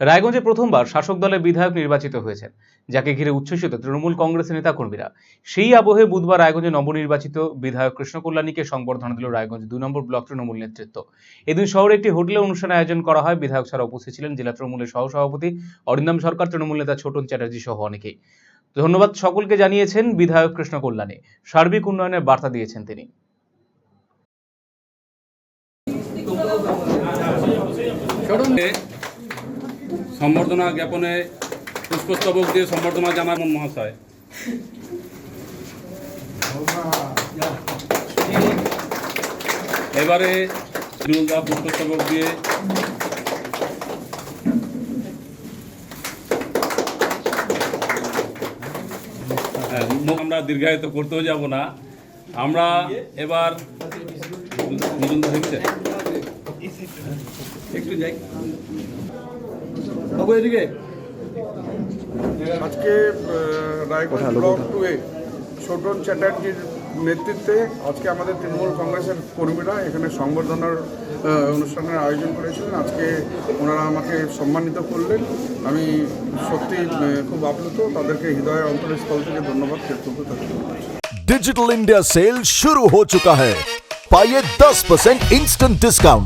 রায়গঞ্জে প্রথমবার শাসক দলের বিধায়ক নির্বাচিত হয়েছেন, যাকে ঘিরে উচ্ছ্বসিত তৃণমূল কংগ্রেসের নেতাকর্মীরা। সেই আবহে বুধবার রায়গঞ্জে নবনির্বাচিত বিধায়ক কৃষ্ণ কল্যাণীকে সংবর্ধনা দিল রায়গঞ্জ দুই নম্বর ব্লক তৃণমূল নেতৃত্ব। এদিন শহরে একটি হোটেলে অনুষ্ঠানে আয়োজন করা হয়। বিধায়ক ছাড়া উপস্থিত ছিলেন জেলা তৃণমূলের সহসভাপতি অরিন্দম সরকার, তৃণমূল নেতা ছোটন চ্যাটার্জি সহ অনেকেই। ধন্যবাদ সকলকে জানিয়েছেন বিধায়ক কৃষ্ণ কল্যাণী। সার্বিক উন্নয়নের বার্তা দিয়েছেন তিনি। সম্বর্ধনা জ্ঞাপনে পুষ্পস্তবক দিয়ে সম্বর্ধনা জানান মহাশয়। এবারে পুষ্পস্তবক দিয়ে হ্যাঁ, আমরা দীর্ঘায়িত করতেও যাব না। আমরা এবার হয়েছে একটু যাই বাবু এদিকে আজকে আহ, রায়গঞ্জ ব্লক টুয়ে ছোটন চ্যাটার্জির নেতৃত্বে আজকে আমাদের তৃণমূল কংগ্রেসের কর্মীরা এখানে সংবর্ধনার আহ, অনুষ্ঠানের আয়োজন করেছিলেন আজকে ওনারা আমাকে সম্মানিত করলেন আমি সত্যি আহ, খুব আপ্লুত তাদেরকে হৃদয় অন্তরস্থল থেকে ধন্যবাদ কৃতজ্ঞ থাকি डिजिटल इंडिया सेल शुरू हो चुका है पाइए 10% इंस्टेंट डिस्काउंट